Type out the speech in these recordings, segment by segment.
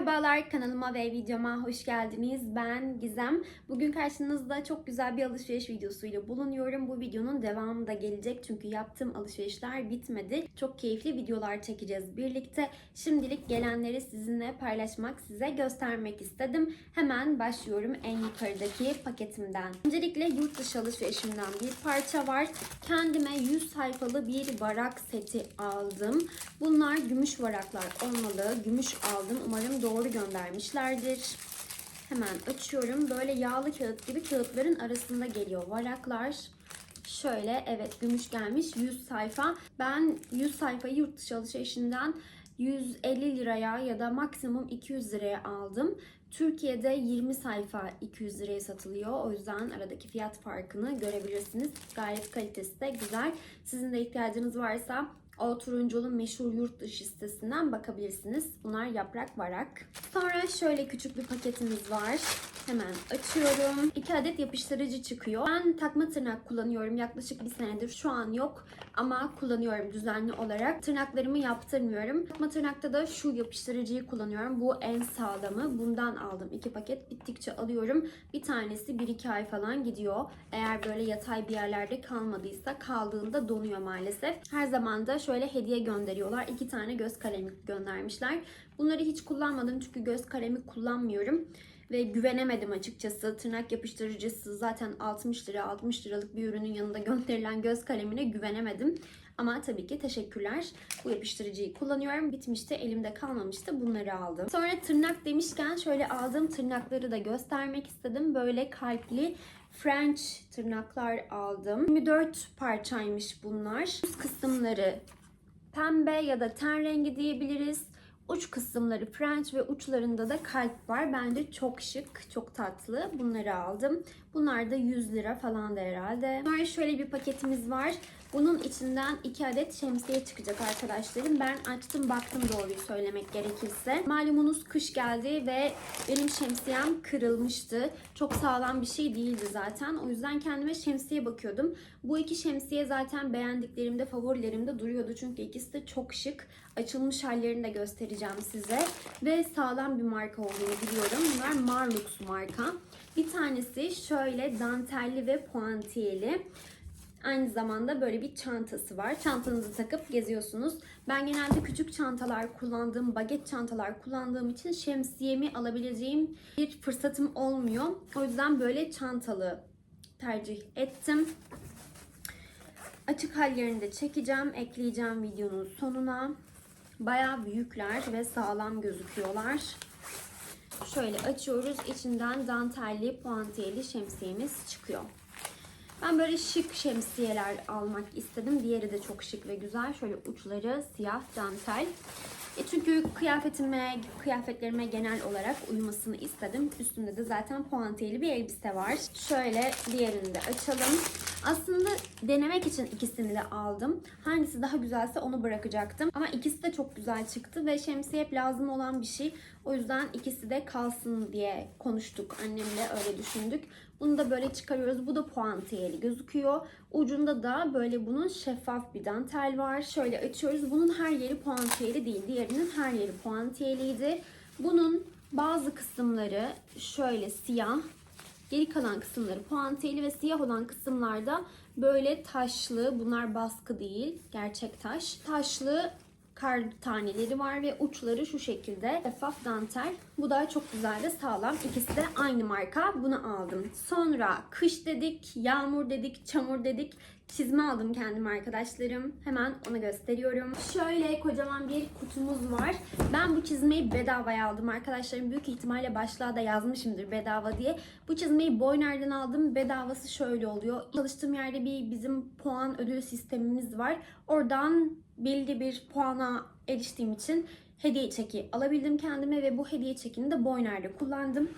Merhabalar kanalıma ve videoma hoş geldiniz. Ben Gizem. Bugün karşınızda çok güzel bir alışveriş videosuyla bulunuyorum. Bu videonun devamı da gelecek çünkü yaptığım alışverişler bitmedi. Çok keyifli videolar çekeceğiz birlikte. Şimdilik gelenleri sizinle paylaşmak, size göstermek istedim. Hemen başlıyorum en yukarıdaki paketimden. Öncelikle yurt dışı alışverişimden bir parça var. Kendime 100 sayfalı bir varak seti aldım. Bunlar gümüş varaklar olmalı. Gümüş aldım. Umarım doğru göndermişlerdir. Hemen açıyorum. Böyle yağlı kağıt gibi kağıtların arasında geliyor varaklar. Şöyle evet gümüş gelmiş 100 sayfa. Ben 100 sayfayı yurt dışı alışverişinden 150 liraya ya da maksimum 200 liraya aldım. Türkiye'de 20 sayfa 200 liraya satılıyor. O yüzden aradaki fiyat farkını görebilirsiniz. Gayet kalitesi de güzel. Sizin de ihtiyacınız varsa o turunculu meşhur yurt dışı sitesinden bakabilirsiniz. Bunlar yaprak varak. Sonra şöyle küçük bir paketimiz var. Hemen açıyorum. 2 adet yapıştırıcı çıkıyor. Ben takma tırnak kullanıyorum. Yaklaşık bir senedir şu an yok. Ama kullanıyorum düzenli olarak. Tırnaklarımı yaptırmıyorum. Takma tırnakta da şu yapıştırıcıyı kullanıyorum. Bu en sağlamı. Bundan aldım. 2 paket bittikçe alıyorum. Bir tanesi 1-2 ay falan gidiyor. Eğer böyle yatay bir yerlerde kalmadıysa kaldığında donuyor maalesef. Her zaman da şöyle hediye gönderiyorlar. 2 tane göz kalemi göndermişler. Bunları hiç kullanmadım çünkü göz kalemi kullanmıyorum ve güvenemedim açıkçası. Tırnak yapıştırıcısı zaten 60 lira 60 liralık bir ürünün yanında gönderilen göz kalemine güvenemedim. Ama tabii ki teşekkürler. Bu yapıştırıcıyı kullanıyorum. Bitmişti, elimde kalmamıştı. Bunları aldım. Sonra tırnak demişken şöyle aldığım tırnakları da göstermek istedim. Böyle kalpli French tırnaklar aldım. 24 parçaymış bunlar. Üst kısımları pembe ya da ten rengi diyebiliriz. Uç kısımları French ve uçlarında da kalp var. Bence çok şık, çok tatlı. Bunları aldım. Bunlar da 100 lira falan da herhalde. Sonra şöyle bir paketimiz var. Bunun içinden 2 adet şemsiye çıkacak arkadaşlarım. Ben açtım baktım doğruyu söylemek gerekirse. Malumunuz kış geldi ve benim şemsiyem kırılmıştı. Çok sağlam bir şey değildi zaten. O yüzden kendime şemsiye bakıyordum. Bu iki şemsiye zaten beğendiklerimde, favorilerimde duruyordu. Çünkü ikisi de çok şık. Açılmış hallerini de göstereceğim size. Ve sağlam bir marka olduğunu biliyorum. Bunlar Marlux marka. Bir tanesi şöyle dantelli ve puantiyeli. Aynı zamanda böyle bir çantası var. Çantanızı takıp geziyorsunuz. Ben genelde küçük çantalar kullandığım, baget çantalar kullandığım için şemsiyemi alabileceğim bir fırsatım olmuyor. O yüzden böyle çantalı tercih ettim. Açık hallerini de çekeceğim, ekleyeceğim videonun sonuna. Bayağı büyükler ve sağlam gözüküyorlar. Şöyle açıyoruz. İçinden dantelli, puantiyeli şemsiyemiz çıkıyor. Ben böyle şık şemsiyeler almak istedim. Diğeri de çok şık ve güzel. Şöyle uçları siyah dantel. E çünkü kıyafetime, kıyafetlerime genel olarak uymasını istedim. Üstünde de zaten puantiyeli bir elbise var. Şöyle diğerini de açalım. Aslında denemek için ikisini de aldım. Hangisi daha güzelse onu bırakacaktım. Ama ikisi de çok güzel çıktı ve şemsiye hep lazım olan bir şey. O yüzden ikisi de kalsın diye konuştuk. Annemle öyle düşündük. Bunu da böyle çıkarıyoruz. Bu da puantiyeli gözüküyor. Ucunda da böyle bunun şeffaf bir dantel var. Şöyle açıyoruz. Bunun her yeri puantiyeli değil. Diğerinin her yeri puantiyeliydi. Bunun bazı kısımları şöyle siyah. Geri kalan kısımları puantiyeli ve siyah olan kısımlarda böyle taşlı. Bunlar baskı değil. Gerçek taş. Taşlı kar taneleri var ve uçları şu şekilde şeffaf dantel. Bu da çok güzel de sağlam. İkisi de aynı marka. Bunu aldım. Sonra kış dedik, yağmur dedik, çamur dedik. Çizme aldım kendim arkadaşlarım. Hemen onu gösteriyorum. Şöyle kocaman bir kutumuz var. Ben bu çizmeyi bedavaya aldım arkadaşlarım. Büyük ihtimalle başlığa da yazmışımdır bedava diye. Bu çizmeyi Boyner'den aldım. Bedavası şöyle oluyor. Çalıştığım yerde bir bizim puan ödül sistemimiz var. Oradan belli bir puana eriştiğim için hediye çeki alabildim kendime ve bu hediye çekini de Boyner'de kullandım.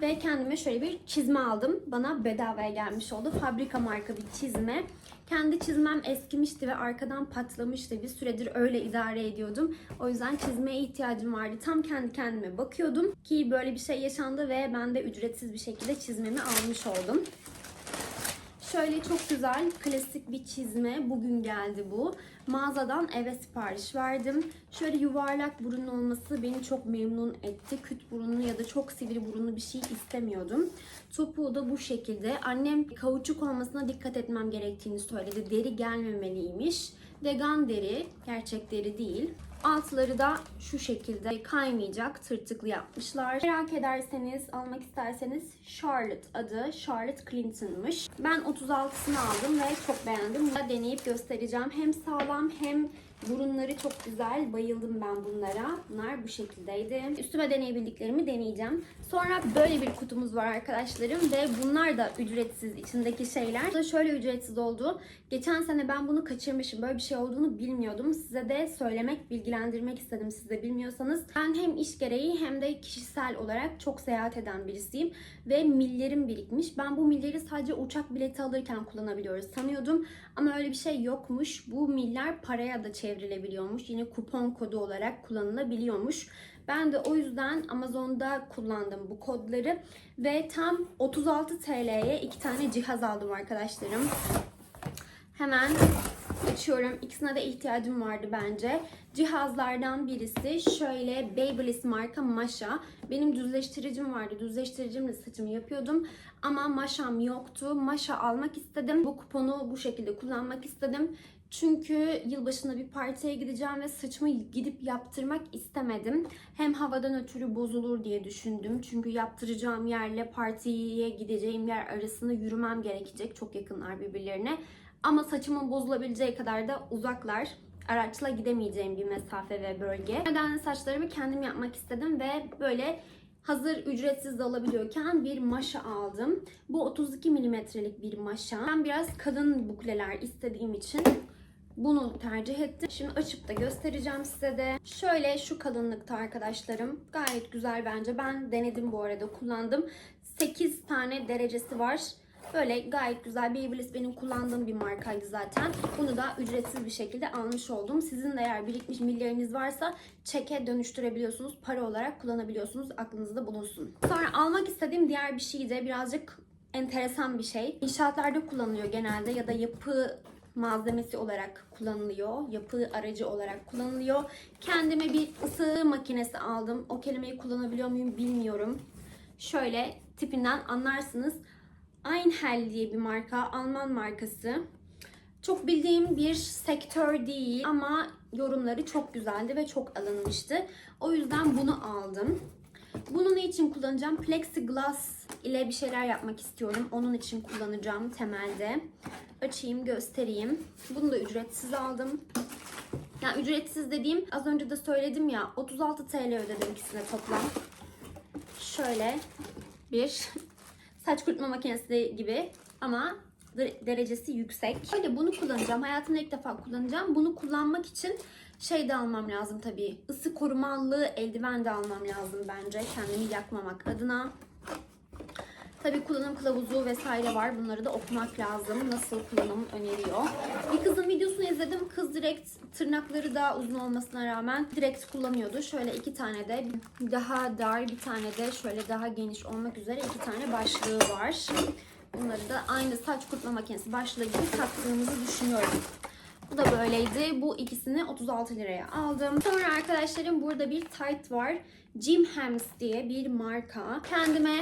Ve kendime şöyle bir çizme aldım. Bana bedavaya gelmiş oldu. Fabrika marka bir çizme. Kendi çizmem eskimişti ve arkadan patlamıştı. Bir süredir öyle idare ediyordum. O yüzden çizmeye ihtiyacım vardı. Tam kendi kendime bakıyordum ki böyle bir şey yaşandı ve ben de ücretsiz bir şekilde çizmemi almış oldum. Şöyle çok güzel klasik bir çizme. Bugün geldi bu. Mağazadan eve sipariş verdim. Şöyle yuvarlak burun olması beni çok memnun etti. Küt burunlu ya da çok sivri burunlu bir şey istemiyordum. Topuğu da bu şekilde. Annem kauçuk olmasına dikkat etmem gerektiğini söyledi. Deri gelmemeliymiş. Vegan deri, gerçek deri değil. Altları da şu şekilde kaymayacak, tırtıklı yapmışlar. Merak ederseniz, almak isterseniz Charlotte adı. Charlotte Clinton'mış. Ben 36'sını aldım ve çok beğendim. Bunu deneyip göstereceğim. Hem sağlam hem burunları çok güzel. Bayıldım ben bunlara. Bunlar bu şekildeydi. Üstüme deneyebildiklerimi deneyeceğim. Sonra böyle bir kutumuz var arkadaşlarım ve bunlar da ücretsiz içindeki şeyler. Bu da şöyle ücretsiz oldu. Geçen sene ben bunu kaçırmışım. Böyle bir şey olduğunu bilmiyordum. Size de söylemek, bilgilendirmek istedim siz bilmiyorsanız. Ben hem iş gereği hem de kişisel olarak çok seyahat eden birisiyim. Ve millerim birikmiş. Ben bu milleri sadece uçak bileti alırken kullanabiliyoruz sanıyordum. Ama öyle bir şey yokmuş. Bu miller paraya da çevrilebiliyormuş. Yine kupon kodu olarak kullanılabiliyormuş. Ben de o yüzden Amazon'da kullandım bu kodları ve tam 36 TL'ye iki tane cihaz aldım arkadaşlarım. Hemen açıyorum. İkisine de ihtiyacım vardı bence. Cihazlardan birisi şöyle Babyliss marka Masha. Benim düzleştiricim vardı. Düzleştiricimle saçımı yapıyordum. Ama Masha'm yoktu. Masha almak istedim. Bu kuponu bu şekilde kullanmak istedim. Çünkü yılbaşında bir partiye gideceğim ve saçımı gidip yaptırmak istemedim. Hem havadan ötürü bozulur diye düşündüm. Çünkü yaptıracağım yerle partiye gideceğim yer arasında yürümem gerekecek. Çok yakınlar birbirlerine. Ama saçımın bozulabileceği kadar da uzaklar. Araçla gidemeyeceğim bir mesafe ve bölge. Nedenle saçlarımı kendim yapmak istedim ve böyle hazır ücretsiz alabiliyorken bir maşa aldım. Bu 32 milimetrelik bir maşa. Ben biraz kalın bukleler istediğim için bunu tercih ettim. Şimdi açıp da göstereceğim size de. Şöyle şu kalınlıkta arkadaşlarım. Gayet güzel bence. Ben denedim bu arada kullandım. 8 tane derecesi var. Böyle gayet güzel. Babyliss benim kullandığım bir markaydı zaten. Bunu da ücretsiz bir şekilde almış oldum. Sizin de eğer birikmiş milleriniz varsa çeke dönüştürebiliyorsunuz. Para olarak kullanabiliyorsunuz. Aklınızda bulunsun. Sonra almak istediğim diğer bir şey de birazcık enteresan bir şey. İnşaatlarda kullanılıyor genelde ya da yapı malzemesi olarak kullanılıyor. Yapı aracı olarak kullanılıyor. Kendime bir ısı makinesi aldım. O kelimeyi kullanabiliyor muyum bilmiyorum. Şöyle tipinden anlarsınız. Einhell diye bir marka, Alman markası. Çok bildiğim bir sektör değil ama yorumları çok güzeldi ve çok alınmıştı. O yüzden bunu aldım. Bunu ne için kullanacağım? Plexiglass ile bir şeyler yapmak istiyorum. Onun için kullanacağım temelde. Açayım, göstereyim. Bunu da ücretsiz aldım. Yani ücretsiz dediğim az önce de söyledim ya 36 TL ödedim ikisine toplam. Şöyle bir saç kurutma makinesi gibi ama de- derecesi yüksek. Böyle bunu kullanacağım. Hayatımda ilk defa kullanacağım. Bunu kullanmak için şey de almam lazım tabii. Isı korumalı eldiven de almam lazım bence. Kendimi yakmamak adına. Tabii kullanım kılavuzu vesaire var. Bunları da okumak lazım. Nasıl kullanım öneriyor. Bir kızın videosunu izledim. Kız direkt tırnakları daha uzun olmasına rağmen direkt kullanıyordu. Şöyle iki tane de daha dar bir tane de şöyle daha geniş olmak üzere iki tane başlığı var. Bunları da aynı saç kurutma makinesi başlığı gibi taktığımızı düşünüyorum. Bu da böyleydi. Bu ikisini 36 liraya aldım. Sonra arkadaşlarım burada bir tight var. Jim Hems diye bir marka. Kendime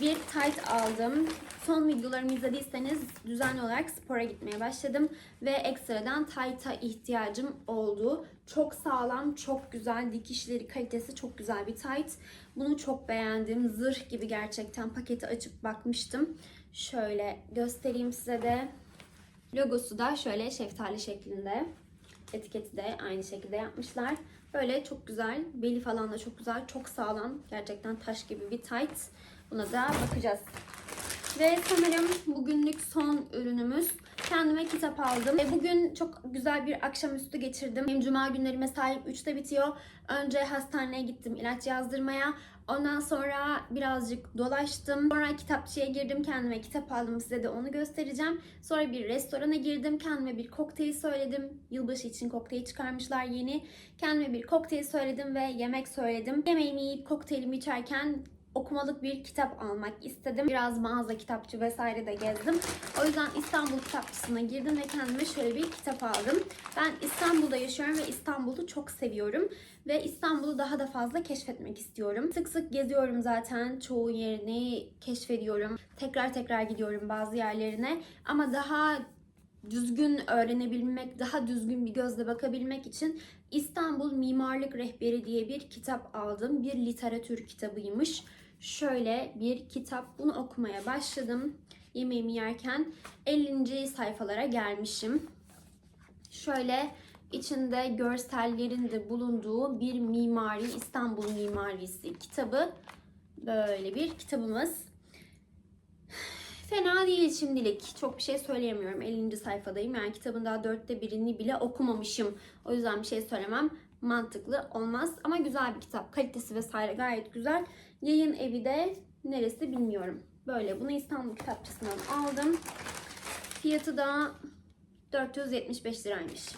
bir tight aldım. Son videolarımı izlediyseniz düzenli olarak spora gitmeye başladım. Ve ekstradan tight'a ihtiyacım oldu. Çok sağlam, çok güzel. Dikişleri, kalitesi çok güzel bir tight. Bunu çok beğendim. Zırh gibi gerçekten paketi açıp bakmıştım. Şöyle göstereyim size de. Logosu da şöyle şeftali şeklinde. Etiketi de aynı şekilde yapmışlar. Böyle çok güzel. Beli falan da çok güzel. Çok sağlam. Gerçekten taş gibi bir tight. Buna da bakacağız. Ve sanırım bugünlük son ürünümüz. Kendime kitap aldım. Ve bugün çok güzel bir akşamüstü geçirdim. Benim cuma günleri mesaim 3'te bitiyor. Önce hastaneye gittim ilaç yazdırmaya. Ondan sonra birazcık dolaştım. Sonra kitapçıya girdim. Kendime kitap aldım. Size de onu göstereceğim. Sonra bir restorana girdim. Kendime bir kokteyl söyledim. Yılbaşı için kokteyl çıkarmışlar yeni. Kendime bir kokteyl söyledim ve yemek söyledim. Yemeğimi yiyip kokteylimi içerken okumalık bir kitap almak istedim. Biraz mağaza kitapçı vesaire de gezdim. O yüzden İstanbul kitapçısına girdim ve kendime şöyle bir kitap aldım. Ben İstanbul'da yaşıyorum ve İstanbul'u çok seviyorum. Ve İstanbul'u daha da fazla keşfetmek istiyorum. Sık sık geziyorum zaten. Çoğu yerini keşfediyorum. Tekrar tekrar gidiyorum bazı yerlerine. Ama daha düzgün öğrenebilmek, daha düzgün bir gözle bakabilmek için İstanbul Mimarlık Rehberi diye bir kitap aldım. Bir literatür kitabıymış. Şöyle bir kitap. Bunu okumaya başladım. Yemeğimi yerken 50. sayfalara gelmişim. Şöyle içinde görsellerin de bulunduğu bir mimari, İstanbul mimarisi kitabı. Böyle bir kitabımız. Fena değil şimdilik. Çok bir şey söyleyemiyorum. 50. sayfadayım. Yani kitabın daha dörtte birini bile okumamışım. O yüzden bir şey söylemem mantıklı olmaz. Ama güzel bir kitap. Kalitesi vesaire gayet güzel. Yayın evi de neresi bilmiyorum. Böyle bunu İstanbul Kitapçısı'ndan aldım. Fiyatı da 475 liraymış.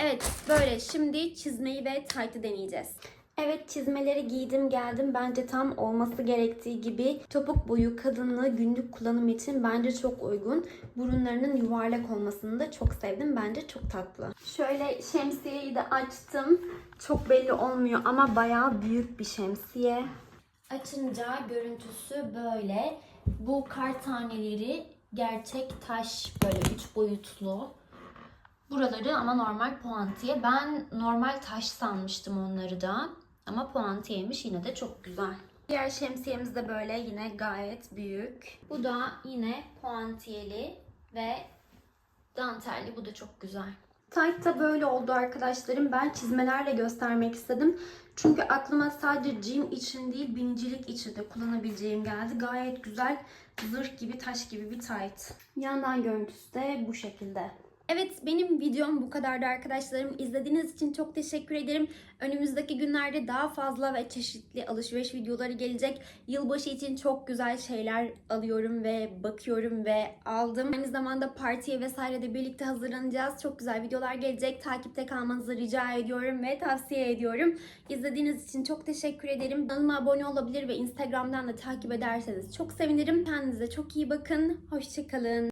Evet böyle şimdi çizmeyi ve taytı deneyeceğiz. Evet çizmeleri giydim geldim. Bence tam olması gerektiği gibi topuk boyu kadınlı günlük kullanım için bence çok uygun. Burunlarının yuvarlak olmasını da çok sevdim. Bence çok tatlı. Şöyle şemsiyeyi de açtım. Çok belli olmuyor ama bayağı büyük bir şemsiye. Açınca görüntüsü böyle. Bu kar taneleri gerçek taş böyle üç boyutlu. Buraları ama normal puantiye. Ben normal taş sanmıştım onları da. Ama puantiyeymiş yine de çok güzel. Diğer şemsiyemiz de böyle yine gayet büyük. Bu da yine puantiyeli ve dantelli. Bu da çok güzel. Tayt da böyle oldu arkadaşlarım. Ben çizmelerle göstermek istedim. Çünkü aklıma sadece gym için değil binicilik için de kullanabileceğim geldi. Gayet güzel zırh gibi taş gibi bir tayt. Yandan görüntüsü de bu şekilde. Evet benim videom bu kadardı arkadaşlarım. İzlediğiniz için çok teşekkür ederim. Önümüzdeki günlerde daha fazla ve çeşitli alışveriş videoları gelecek. Yılbaşı için çok güzel şeyler alıyorum ve bakıyorum ve aldım. Aynı zamanda partiye vesaire de birlikte hazırlanacağız. Çok güzel videolar gelecek. Takipte kalmanızı rica ediyorum ve tavsiye ediyorum. İzlediğiniz için çok teşekkür ederim. Kanalıma abone olabilir ve Instagram'dan da takip ederseniz çok sevinirim. Kendinize çok iyi bakın. Hoşçakalın.